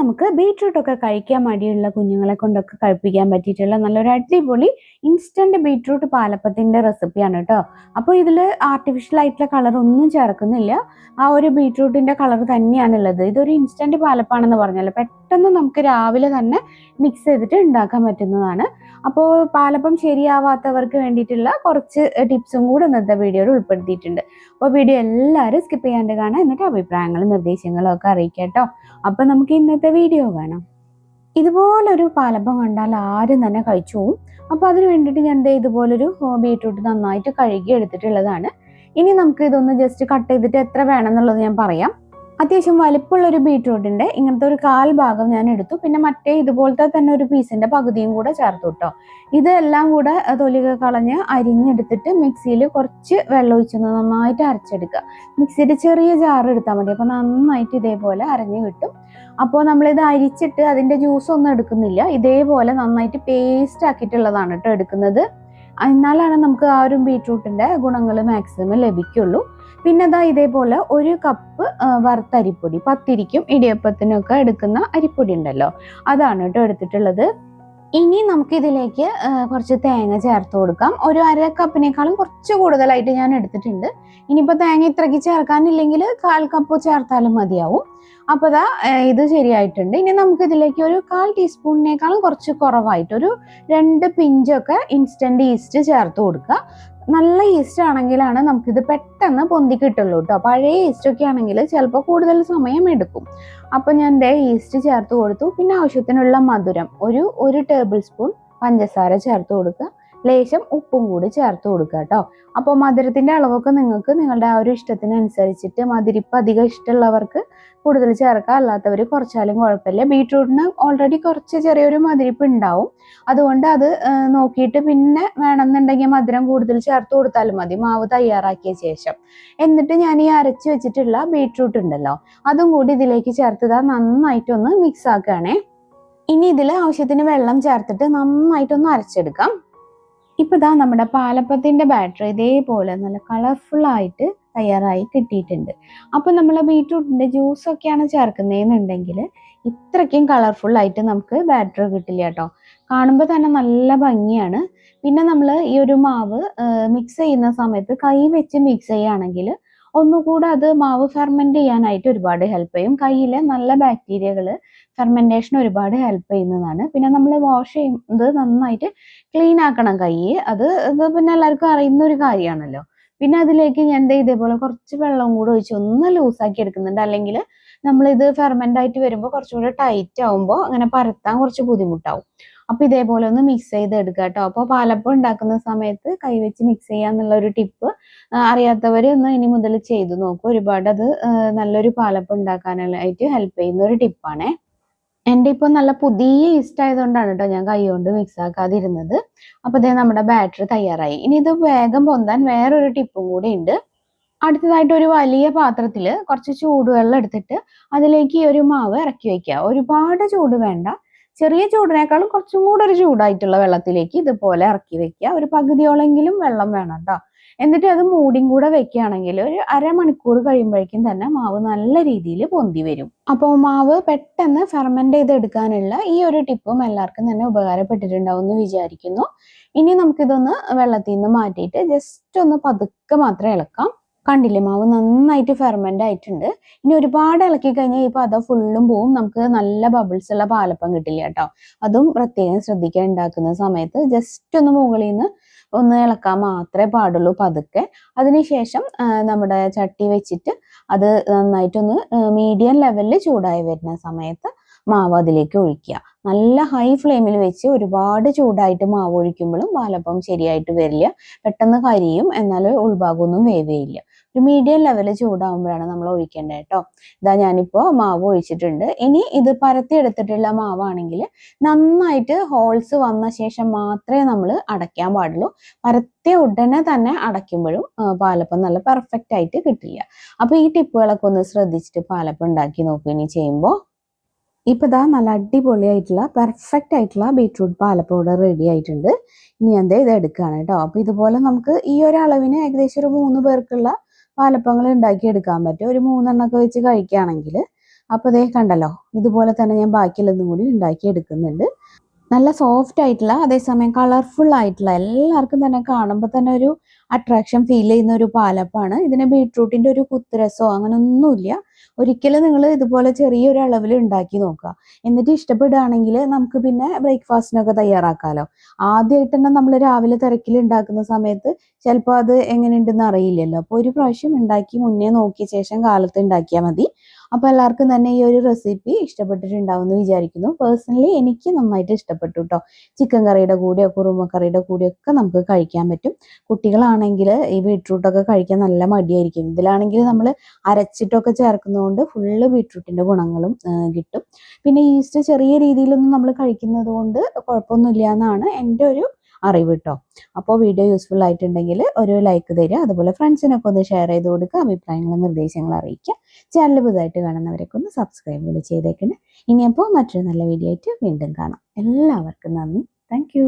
നമുക്ക് ബീട്രൂട്ട് ഒക്കെ കഴിക്കാൻ മടിയുള്ള കുഞ്ഞുങ്ങളെ കൊണ്ടൊക്കെ കഴിപ്പിക്കാൻ പറ്റിയിട്ടുള്ള നല്ലൊരു അടിപൊളി ഇൻസ്റ്റന്റ് ബീട്രൂട്ട് പാലപ്പത്തിന്റെ റെസിപ്പിയാണ് കേട്ടോ അപ്പോൾ ഇതിൽ ആർട്ടിഫിഷ്യൽ ആയിട്ടുള്ള കളർ ഒന്നും ചേർക്കുന്നില്ല. ആ ഒരു ബീട്രൂട്ടിന്റെ കളർ തന്നെയാണുള്ളത്. ഇതൊരു ഇൻസ്റ്റന്റ് പാലപ്പാണെന്ന് പറഞ്ഞല്ലോ. പെട്ടെന്ന് നമുക്ക് രാവിലെ തന്നെ മിക്സ് ചെയ്തിട്ട് ഉണ്ടാക്കാൻ പറ്റുന്നതാണ്. അപ്പോൾ പാലപ്പം ശരിയാവാത്തവർക്ക് വേണ്ടിയിട്ടുള്ള കുറച്ച് ടിപ്സും കൂടെ ഇന്നത്തെ വീഡിയോയിൽ ഉൾപ്പെടുത്തിയിട്ടുണ്ട്. അപ്പോൾ വീഡിയോ എല്ലാവരും സ്കിപ്പ് ചെയ്യാണ്ട് കാണാം എന്നിട്ട് അഭിപ്രായങ്ങളും നിർദ്ദേശങ്ങളും ഒക്കെ അറിയിക്കാം കേട്ടോ നമുക്ക് ഇന്നത്തെ വീഡിയോ കാണാം ഇതുപോലൊരു പാലപ്പം കണ്ടാൽ ആരും തന്നെ കഴിച്ചു അപ്പോൾ അതിന് വേണ്ടിയിട്ട് ഞാൻ ദേ ഇതുപോലൊരു ബീട്രൂട്ട് നന്നായിട്ട് കഴുകി എടുത്തിട്ടുള്ളതാണ്. ഇനി നമുക്ക് ഇതൊന്ന് ജസ്റ്റ് കട്ട് ചെയ്തിട്ട് എത്ര വേണമെന്നുള്ളത് ഞാൻ പറയാം. അത്യാവശ്യം വലിപ്പമുള്ളൊരു ഒരു ബീട്രൂട്ടിന്റെ ഇങ്ങനത്തെ ഒരു കാൽ ഭാഗം ഞാൻ എടുത്തു. പിന്നെ മറ്റേ ഇതുപോലത്തെ തന്നെ ഒരു പീസിന്റെ പകുതിയും കൂടെ ചേർത്തു കേട്ടോ ഇതെല്ലാം കൂടെ തൊലിക കളഞ്ഞ് അരിഞ്ഞെടുത്തിട്ട് മിക്സിയിൽ കുറച്ച് വെള്ളം ഒഴിച്ചൊന്ന് നന്നായിട്ട് അരച്ചെടുക്കുക. മിക്സിയുടെ ചെറിയ ജാർ എടുത്താൽ മതി. അപ്പോൾ നന്നായിട്ട് ഇതേപോലെ അരഞ്ഞ് കിട്ടും. അപ്പോൾ നമ്മളിത് അരിച്ചിട്ട് അതിന്റെ ജ്യൂസ് ഒന്നും എടുക്കുന്നില്ല. ഇതേപോലെ നന്നായിട്ട് പേസ്റ്റ് ആക്കിയിട്ടുള്ളതാണ് കേട്ടോ എടുക്കുന്നത്. എന്നാലാണ് നമുക്ക് ആ ഒരു ബീട്രൂട്ടിന്റെ ഗുണങ്ങൾ മാക്സിമം ലഭിക്കുള്ളൂ. പിന്നെ അതാ ഇതേപോലെ ഒരു കപ്പ് വറുത്ത അരിപ്പൊടി പത്തിരിക്കും ഇടിയപ്പത്തിനൊക്കെ എടുക്കുന്ന അരിപ്പൊടി ഉണ്ടല്ലോ. അതാണ് കേട്ടോ എടുത്തിട്ടുള്ളത്. ഇനി നമുക്ക് ഇതിലേക്ക് കുറച്ച് തേങ്ങ ചേർത്ത് കൊടുക്കാം. ഒരു അര കപ്പിനേക്കാളും കുറച്ച് കൂടുതലായിട്ട് ഞാൻ എടുത്തിട്ടുണ്ട്. ഇനിയിപ്പോൾ തേങ്ങ ഇത്രയ്ക്ക് ചേർക്കാനില്ലെങ്കിൽ കാൽ കപ്പ് ചേർത്താലും മതിയാവും. അപ്പോൾ ദാ ഇത് ശരിയായിട്ടുണ്ട്. ഇനി നമുക്ക് ഇതിലേക്ക് ഒരു കാൽ ടീസ്പൂണിനേക്കാളും കുറച്ച് കുറവായിട്ട് ഒരു രണ്ട് പിഞ്ചൊക്കെ ഇൻസ്റ്റന്റ് ഈസ്റ്റ് ചേർത്ത് കൊടുക്കുക. നല്ല ഈസ്റ്റ് ആണെങ്കിലാണ് നമുക്കിത് പെട്ടെന്ന് പൊന്തി കിട്ടുള്ളൂ കേട്ടോ പഴയ ഈസ്റ്റ് ഒക്കെ ആണെങ്കിൽ ചിലപ്പോൾ കൂടുതൽ സമയം എടുക്കും. അപ്പോൾ ഞാൻ ദേ ഈസ്റ്റ് ചേർത്ത് കൊടുത്തു. പിന്നെ ആവശ്യത്തിനുള്ള മധുരം. ഒരു ഒരു ടേബിൾ സ്പൂൺ പഞ്ചസാര ചേർത്ത് കൊടുക്കുക. ലേശം ഉപ്പും കൂടി ചേർത്ത് കൊടുക്കുക കേട്ടോ. അപ്പോൾ മധുരത്തിന്റെ അളവൊക്കെ നിങ്ങൾക്ക് നിങ്ങളുടെ ആ ഒരു ഇഷ്ടത്തിനനുസരിച്ചിട്ട് മധുരിപ്പ് അധികം ഇഷ്ടമുള്ളവർക്ക് കൂടുതൽ ചേർക്കുക അല്ലാത്തവർ കുറച്ചാലും കുഴപ്പമില്ല. ബീട്രൂട്ടിന് ഓൾറെഡി കുറച്ച് ചെറിയൊരു മധുരിപ്പ് ഉണ്ടാവും. അതുകൊണ്ട് അത് നോക്കിയിട്ട് പിന്നെ വേണമെന്നുണ്ടെങ്കിൽ മധുരം കൂടുതൽ ചേർത്ത് കൊടുത്താലും മതി. മാവ് തയ്യാറാക്കിയ ശേഷം. എന്നിട്ട് ഞാൻ ഈ അരച്ച് വെച്ചിട്ടുള്ള ബീട്രൂട്ട് ഉണ്ടല്ലോ അതും കൂടി ഇതിലേക്ക് ചേർത്തിതാ നന്നായിട്ടൊന്ന് മിക്സ് ആക്കുകയാണേ. ഇനി ഇതിൽ ആവശ്യത്തിന് വെള്ളം ചേർത്തിട്ട് നന്നായിട്ടൊന്ന് അരച്ചെടുക്കാം. ഇപ്പൊ ഇതാ നമ്മുടെ പാലപ്പത്തിന്റെ ബാറ്ററി ഇതേപോലെ നല്ല കളർഫുൾ ആയിട്ട് തയ്യാറായി കിട്ടിയിട്ടുണ്ട്. അപ്പൊ നമ്മൾ ബീറ്റ്റൂട്ടിന്റെ ജ്യൂസ് ഒക്കെയാണ് ചേർക്കുന്നതെന്നുണ്ടെങ്കിൽ ഇത്രയ്ക്കും ആയിട്ട് നമുക്ക് ബാറ്ററി കിട്ടില്ല കേട്ടോ. കാണുമ്പോൾ തന്നെ നല്ല ഭംഗിയാണ്. പിന്നെ നമ്മൾ ഈ ഒരു മാവ് മിക്സ് ചെയ്യുന്ന സമയത്ത് കൈ വെച്ച് മിക്സ് ചെയ്യുകയാണെങ്കിൽ ഒന്നുകൂടെ അത് മാവ് ഫെർമെന്റ് ചെയ്യാനായിട്ട് ഒരുപാട് ഹെൽപ്പ് ചെയ്യും. കയ്യിലെ നല്ല ബാക്ടീരിയകൾ ഫെർമെന്റേഷൻ ഒരുപാട് ഹെൽപ്പ് ചെയ്യുന്നതാണ്. പിന്നെ നമ്മൾ വാഷ് ചെയ്യുന്നത് നന്നായിട്ട് ക്ലീൻ ആക്കണം കൈ അത് പിന്നെ എല്ലാവർക്കും അറിയുന്ന ഒരു കാര്യമാണല്ലോ. പിന്നെ അതിലേക്ക് ഞാൻ ഇതേപോലെ കുറച്ച് വെള്ളം കൂടെ ഒഴിച്ച് ഒന്ന് ലൂസാക്കി എടുക്കുന്നുണ്ട്. അല്ലെങ്കിൽ നമ്മളിത് ഫെർമെന്റ് ആയിട്ട് വരുമ്പോൾ കുറച്ചുകൂടെ ടൈറ്റ് ആവുമ്പോൾ അങ്ങനെ പരത്താൻ കുറച്ച് ബുദ്ധിമുട്ടാവും. അപ്പൊ ഇതേപോലെ ഒന്ന് മിക്സ് ചെയ്ത് എടുക്കുക കേട്ടോ അപ്പോൾ പാലപ്പം ഉണ്ടാക്കുന്ന സമയത്ത് കൈവച്ച് മിക്സ് ചെയ്യാന്നുള്ള ഒരു ടിപ്പ് അറിയാത്തവർ ഒന്ന് ഇനി മുതൽ ചെയ്തു നോക്കും. ഒരുപാട് അത് നല്ലൊരു പാലപ്പം ഉണ്ടാക്കാനായിട്ട് ഹെൽപ്പ് ചെയ്യുന്ന ഒരു ടിപ്പാണേ എന്റെ ഇപ്പോൾ നല്ല പുതിയ ഈസ്റ്റ് ആയതുകൊണ്ടാണ് കേട്ടോ ഞാൻ കൈകൊണ്ട് മിക്സ് ആക്കാതിരുന്നത്. അപ്പോൾ ഇതേ നമ്മുടെ ബാറ്ററി തയ്യാറായി. ഇനി ഇത് വേഗം പൊന്താൻ വേറൊരു ടിപ്പും കൂടി ഉണ്ട്. അടുത്തതായിട്ട് ഒരു വലിയ പാത്രത്തിൽ കുറച്ച് ചൂടുവെള്ളം എടുത്തിട്ട് അതിലേക്ക് ഈ ഒരു മാവ് ഇറക്കി വയ്ക്കുക. ഒരുപാട് ചൂട് വേണ്ട. ചെറിയ ചൂടിനേക്കാളും കുറച്ചും കൂടെ ഒരു ചൂടായിട്ടുള്ള വെള്ളത്തിലേക്ക് ഇതുപോലെ ഇറക്കി വെക്കുക ഒരു പകുതിയോളെങ്കിലും വെള്ളം വേണം കേട്ടോ എന്നിട്ട് അത് മൂടിയും കൂടെ വെക്കുകയാണെങ്കിൽ ഒരു അരമണിക്കൂർ കഴിയുമ്പോഴേക്കും തന്നെ മാവ് നല്ല രീതിയിൽ പൊന്തി വരും. അപ്പോൾ മാവ് പെട്ടെന്ന് ഫെർമെന്റ് ചെയ്തെടുക്കാനുള്ള ഈ ഒരു ടിപ്പും എല്ലാവർക്കും തന്നെ ഉപകാരപ്പെട്ടിട്ടുണ്ടാവും എന്ന് വിചാരിക്കുന്നു. ഇനി നമുക്കിതൊന്ന് വെള്ളത്തിൽ നിന്ന് മാറ്റിയിട്ട് ജസ്റ്റ് ഒന്ന് പതുക്കെ മാത്രം ഇളക്കാം. കണ്ടില്ലേ? മാവ് നന്നായിട്ട് ഫെർമെന്റ് ആയിട്ടുണ്ട്. ഇനി ഒരുപാട് ഇളക്കി കഴിഞ്ഞാൽ ഇപ്പൊ പദം ഫുള്ളും പോവും. നമുക്ക് നല്ല ബബിൾസ് ഉള്ള പാലപ്പം കിട്ടില്ല കേട്ടോ. അതും പ്രത്യേകം ശ്രദ്ധിക്കാൻ ഉണ്ടാക്കുന്ന സമയത്ത് ജസ്റ്റ് ഒന്ന് മുകളിൽ നിന്ന് ഒന്ന് ഇളക്കാൻ മാത്രമേ പാടുള്ളൂ പതുക്കെ. അതിനുശേഷം നമ്മുടെ ചട്ടി വെച്ചിട്ട് അത് നന്നായിട്ടൊന്ന് മീഡിയം ലെവലിൽ ചൂടായി വരുന്ന സമയത്ത് മാവ് അതിലേക്ക് ഒഴിക്കുക. നല്ല ഹൈ ഫ്ലെയിമിൽ വെച്ച് ഒരുപാട് ചൂടായിട്ട് മാവ് ഒഴിക്കുമ്പോഴും പാലപ്പം ശരിയായിട്ട് വരില്ല. പെട്ടെന്ന് കരിയും എന്നാൽ ഉൾഭാഗമൊന്നും വേവേയില്ല. ഒരു മീഡിയം ലെവലിൽ ചൂടാകുമ്പോഴാണ് നമ്മൾ ഒഴിക്കേണ്ടത് കേട്ടോ. ഇതാ ഞാനിപ്പോൾ മാവ് ഒഴിച്ചിട്ടുണ്ട്. ഇനി ഇത് പരത്തി എടുത്തിട്ടുള്ള മാവാണെങ്കിൽ നന്നായിട്ട് ഹോൾസ് വന്ന ശേഷം മാത്രമേ നമ്മൾ അടയ്ക്കാൻ പാടുള്ളൂ. പരത്തിയ ഉടനെ തന്നെ അടയ്ക്കുമ്പോഴും പാലപ്പം നല്ല പെർഫെക്റ്റ് ആയിട്ട് കിട്ടില്ല. അപ്പോൾ ഈ ടിപ്പുകളൊക്കെ ഒന്ന് ശ്രദ്ധിച്ചിട്ട് പാലപ്പം ഉണ്ടാക്കി നോക്കുക ഇനി ചെയ്യുമ്പോൾ ഇപ്പോൾ ഇതാ നല്ല അടിപൊളിയായിട്ടുള്ള പെർഫെക്റ്റ് ആയിട്ടുള്ള ബീറ്റ്റൂട്ട് പാലപ്പം റെഡി ആയിട്ടുണ്ട്. ഇനി എന്താ ഇത് എടുക്കുകയാണ് കേട്ടോ. അപ്പോൾ ഇതുപോലെ നമുക്ക് ഈ ഒരു അളവിന് ഏകദേശം ഒരു മൂന്ന് പേർക്കുള്ള പാലപ്പങ്ങൾ ഉണ്ടാക്കി എടുക്കാൻ പറ്റും. ഒരു മൂന്നെണ്ണമൊക്കെ വെച്ച് കഴിക്കുകയാണെങ്കിൽ അപ്പോൾ ദേ കണ്ടല്ലോ ഇതുപോലെ തന്നെ ഞാൻ ബാക്കിയുള്ളതും കൂടി ഉണ്ടാക്കി എടുക്കുന്നുണ്ട് നല്ല സോഫ്റ്റ് ആയിട്ടുള്ള അതേസമയം കളർഫുൾ ആയിട്ടുള്ള എല്ലാവർക്കും തന്നെ കാണുമ്പോൾ തന്നെ ഒരു അട്രാക്ഷൻ ഫീൽ ചെയ്യുന്ന ഒരു പാലപ്പാണ്. ഇതിന് ബീട്രൂട്ടിന്റെ ഒരു കുത്തുരസമോ അങ്ങനെ ഒന്നുമില്ല ഒരിക്കലും നിങ്ങൾ ഇതുപോലെ ചെറിയൊരു അളവിൽ ഉണ്ടാക്കി നോക്കുക. എന്നിട്ട് ഇഷ്ടപ്പെടുകയാണെങ്കിൽ നമുക്ക് പിന്നെ ബ്രേക്ക്ഫാസ്റ്റിനൊക്കെ തയ്യാറാക്കാമല്ലോ ആദ്യമായിട്ട് തന്നെ നമ്മൾ രാവിലെ തിരക്കിൽ ഉണ്ടാക്കുന്ന സമയത്ത് ചിലപ്പോൾ അത് എങ്ങനെയുണ്ടെന്ന് അറിയില്ലല്ലോ. അപ്പോൾ ഒരു പ്രാവശ്യം ഉണ്ടാക്കി മുന്നേ നോക്കിയ ശേഷം കാലത്ത് ഉണ്ടാക്കിയാൽ മതി. അപ്പോൾ എല്ലാവർക്കും തന്നെ ഈ ഒരു റെസിപ്പി ഇഷ്ടപ്പെട്ടിട്ടുണ്ടാവും എന്ന് വിചാരിക്കുന്നു. പേഴ്സണലി എനിക്ക് നന്നായിട്ട് ഇഷ്ടപ്പെട്ടു കേട്ടോ ചിക്കൻ കറിയുടെ കൂടെയോ കുറുമ കറിയുടെ കൂടെയോ ഒക്കെ നമുക്ക് കഴിക്കാൻ പറ്റും. കുട്ടികളാണെങ്കിൽ ഈ ബീട്രൂട്ടൊക്കെ കഴിക്കാൻ നല്ല മടിയായിരിക്കും. ഇതിലാണെങ്കിൽ നമ്മൾ അരച്ചിട്ടൊക്കെ ചേർക്കുന്നതുകൊണ്ട് ഫുള്ള് ബീട്രൂട്ടിന്റെ ഗുണങ്ങളും കിട്ടും. പിന്നെ ഈസ്റ്റ് ചെറിയ രീതിയിലൊന്നും നമ്മൾ കഴിക്കുന്നത് കൊണ്ട് കുഴപ്പമൊന്നുമില്ല എന്നാണ് എന്റെ ഒരു അറിവ് കേട്ടോ അപ്പോൾ വീഡിയോ യൂസ്ഫുൾ ആയിട്ടുണ്ടെങ്കിൽ ഒരു ലൈക്ക് തരിക അതുപോലെ ഫ്രണ്ട്സിനൊക്കെ ഒന്ന് ഷെയർ ചെയ്ത് കൊടുക്കുക അഭിപ്രായങ്ങളും നിർദ്ദേശങ്ങളും അറിയിക്കുക. ചാനൽ പുതുതായിട്ട് കാണുന്നവരൊക്കെ ഒന്ന് സബ്സ്ക്രൈബ് കൂടി ചെയ്തേക്കണേ. ഇനിയപ്പോൾ മറ്റൊരു നല്ല വീഡിയോ ആയിട്ട് വീണ്ടും കാണാം. എല്ലാവർക്കും നന്ദി. താങ്ക്